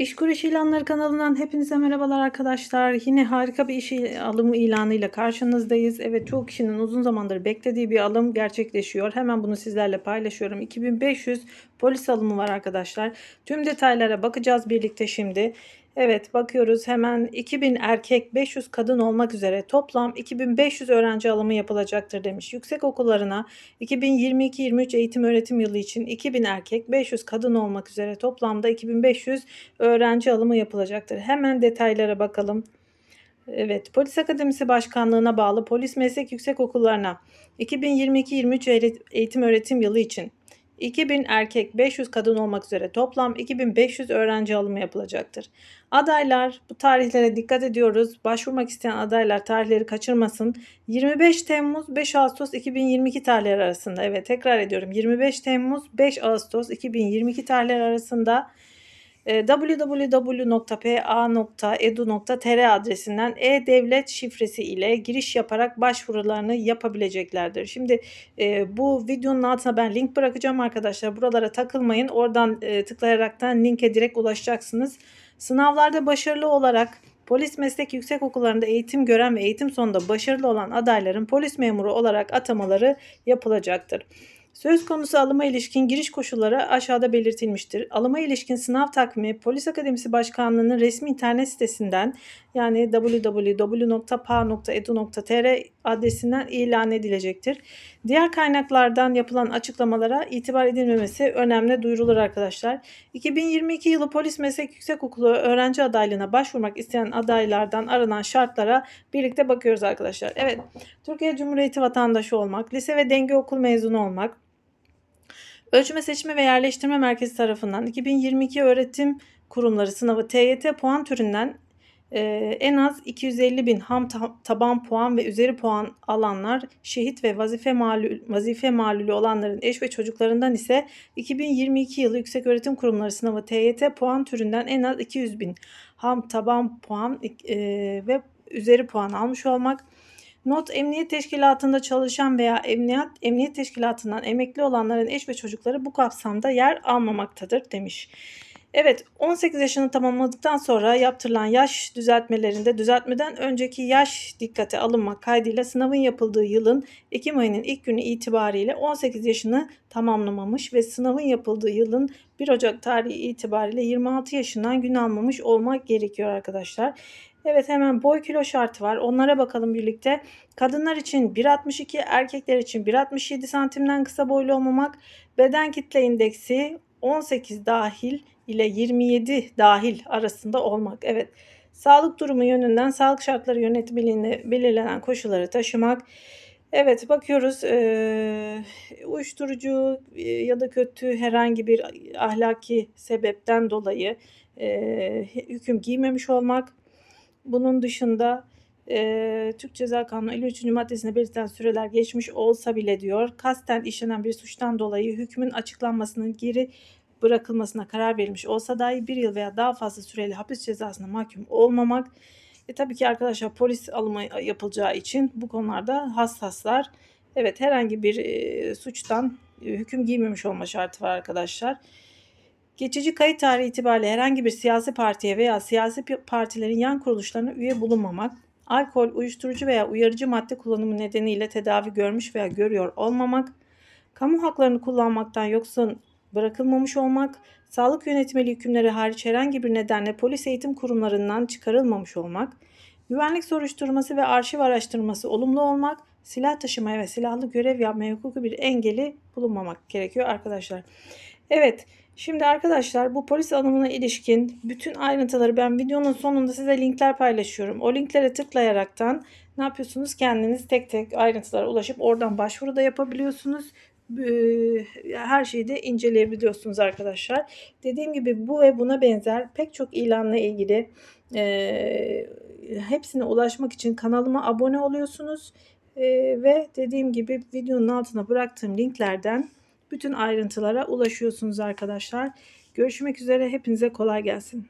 İş Kuruş İlanları kanalından hepinize merhabalar arkadaşlar. Yine harika bir iş alımı ilanıyla karşınızdayız. Evet çok kişinin uzun zamandır beklediği bir alım gerçekleşiyor. Hemen bunu sizlerle paylaşıyorum. 2500 polis alımı var arkadaşlar. Tüm detaylara bakacağız birlikte şimdi. Evet bakıyoruz hemen 2000 erkek 500 kadın olmak üzere toplam 2500 öğrenci alımı yapılacaktır demiş. Yüksek okullarına 2022-23 eğitim öğretim yılı için 2000 erkek 500 kadın olmak üzere toplamda 2500 öğrenci alımı yapılacaktır. Hemen detaylara bakalım. Evet, Polis Akademisi Başkanlığı'na bağlı polis meslek yüksek okullarına 2022-23 eğitim öğretim yılı için 2000 erkek 500 kadın olmak üzere toplam 2500 öğrenci alımı yapılacaktır. Adaylar bu tarihlere dikkat ediyoruz. Başvurmak isteyen adaylar tarihleri kaçırmasın. 25 Temmuz 5 Ağustos 2022 tarihleri arasında. Evet tekrar ediyorum. 25 Temmuz 5 Ağustos 2022 tarihleri arasında www.pa.edu.tr adresinden e-devlet şifresi ile giriş yaparak başvurularını yapabileceklerdir. Şimdi e, bu videonun altına ben link bırakacağım arkadaşlar. Buralara takılmayın. Oradan e, tıklayaraktan linke direkt ulaşacaksınız. Sınavlarda başarılı olarak Polis meslek yüksek okullarında eğitim gören ve eğitim sonunda başarılı olan adayların polis memuru olarak atamaları yapılacaktır. Söz konusu alıma ilişkin giriş koşulları aşağıda belirtilmiştir. Alıma ilişkin sınav takvimi Polis Akademisi Başkanlığı'nın resmi internet sitesinden yani www.pa.edu.tr adresinden ilan edilecektir. Diğer kaynaklardan yapılan açıklamalara itibar edilmemesi önemli duyurulur arkadaşlar. 2022 yılı Polis Meslek Yüksekokulu öğrenci adaylığına başvurmak isteyen adaylardan aranan şartlara birlikte bakıyoruz arkadaşlar. Evet, Türkiye Cumhuriyeti vatandaşı olmak, lise ve denge okul mezunu olmak, Ölçme Seçme ve Yerleştirme Merkezi tarafından 2022 öğretim kurumları sınavı TYT puan türünden e, en az 250 bin ham ta- taban puan ve üzeri puan alanlar şehit ve vazife malul, vazife malulü olanların eş ve çocuklarından ise 2022 yılı Yükseköğretim Kurumları sınavı TYT puan türünden en az 200 bin ham taban puan e, ve üzeri puan almış olmak Not emniyet teşkilatında çalışan veya emniyet emniyet teşkilatından emekli olanların eş ve çocukları bu kapsamda yer almamaktadır demiş. Evet 18 yaşını tamamladıktan sonra yaptırılan yaş düzeltmelerinde düzeltmeden önceki yaş dikkate alınmak kaydıyla sınavın yapıldığı yılın Ekim ayının ilk günü itibariyle 18 yaşını tamamlamamış ve sınavın yapıldığı yılın 1 Ocak tarihi itibariyle 26 yaşından gün almamış olmak gerekiyor arkadaşlar. Evet hemen boy kilo şartı var. Onlara bakalım birlikte. Kadınlar için 1.62, erkekler için 1.67 santimden kısa boylu olmamak. Beden kitle indeksi 18 dahil ile 27 dahil arasında olmak. Evet. Sağlık durumu yönünden sağlık şartları yönetmeliğinde belirlenen koşulları taşımak. Evet bakıyoruz e, uyuşturucu ya da kötü herhangi bir ahlaki sebepten dolayı e, hüküm giymemiş olmak. Bunun dışında e, Türk Ceza Kanunu 53. maddesinde belirtilen süreler geçmiş olsa bile diyor kasten işlenen bir suçtan dolayı hükmün açıklanmasının geri bırakılmasına karar verilmiş olsa dahi bir yıl veya daha fazla süreli hapis cezasına mahkum olmamak. E tabii ki arkadaşlar polis alımı yapılacağı için bu konularda hassaslar. Evet herhangi bir e, suçtan e, hüküm giymemiş olma şartı var arkadaşlar. Geçici kayıt tarihi itibariyle herhangi bir siyasi partiye veya siyasi partilerin yan kuruluşlarına üye bulunmamak, alkol, uyuşturucu veya uyarıcı madde kullanımı nedeniyle tedavi görmüş veya görüyor olmamak, kamu haklarını kullanmaktan yoksun bırakılmamış olmak, sağlık yönetmeli hükümleri hariç herhangi bir nedenle polis eğitim kurumlarından çıkarılmamış olmak, güvenlik soruşturması ve arşiv araştırması olumlu olmak, silah taşımaya ve silahlı görev yapmaya hukuku bir engeli bulunmamak gerekiyor arkadaşlar. Evet, şimdi arkadaşlar bu polis alımına ilişkin bütün ayrıntıları ben videonun sonunda size linkler paylaşıyorum. O linklere tıklayaraktan ne yapıyorsunuz? Kendiniz tek tek ayrıntılara ulaşıp oradan başvuru da yapabiliyorsunuz her şeyi de inceleyebiliyorsunuz arkadaşlar. Dediğim gibi bu ve buna benzer pek çok ilanla ilgili e, hepsine ulaşmak için kanalıma abone oluyorsunuz. E, ve dediğim gibi videonun altına bıraktığım linklerden bütün ayrıntılara ulaşıyorsunuz arkadaşlar. Görüşmek üzere. Hepinize kolay gelsin.